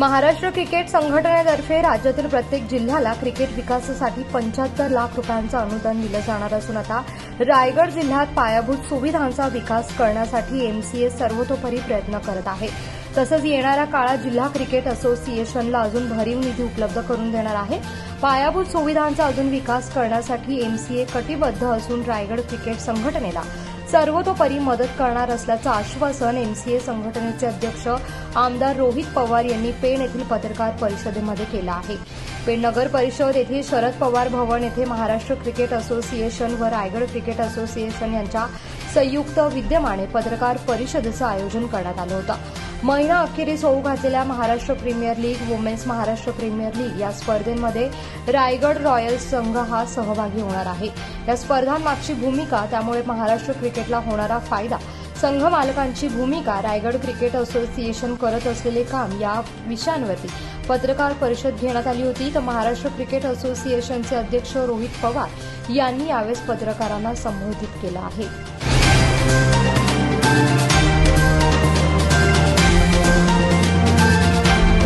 Maharashtra cricket संघटनेतर्फे राज्यातील प्रत्येक जिल्ह्याला क्रिकेट विकासासाठी पंच्याहत्तर लाख रुपयांचं अनुदान दिलं जाणार असून आता रायगड जिल्ह्यात पायाभूत सुविधांचा विकास करण्यासाठी एमसीए सर्वतोपरी प्रयत्न करत आहे. तसंच येणाऱ्या काळात जिल्हा क्रिकेट असोसिएशनला अजून भरीव निधी उपलब्ध करून देणार आहे. पायाभूत सुविधांचा अजून विकास करण्यासाठी एमसीए कटिबद्ध असून रायगड क्रिकेट संघटनेला सर्वतोपरी मदत करणार असल्याचं आश्वासन एमसीए संघटनेचे अध्यक्ष आमदार रोहित पवार यांनी पेण येथील पत्रकार परिषदेमध्ये केलं आहे. पेण नगर परिषद येथील शरद पवार भवन येथे महाराष्ट्र क्रिकेट असोसिएशन व रायगड क्रिकेट असोसिएशन यांच्या संयुक्त विद्यमाने पत्रकार परिषदेचं आयोजन करण्यात आलं होतं. महिना अखेरीस होऊ घातलेल्या Maharashtra premier league women's Maharashtra premier league या स्पर्धेमध्ये रायगड रॉयल्स संघ हा सहभागी होणार आहे. या स्पर्धांमागची भूमिका त्यामुळे महाराष्ट्र क्रिकेटला होणारा फायदा संघ मालकांची भूमिका रायगड क्रिकेट असोसिएशन करत असलेले काम या विषयांवरती पत्रकार परिषद घेण्यात आली होती. तर महाराष्ट्र क्रिकेट असोसिएशनचे अध्यक्ष रोहित पवार यांनी यावेळेस पत्रकारांना संबोधित केलं आहे.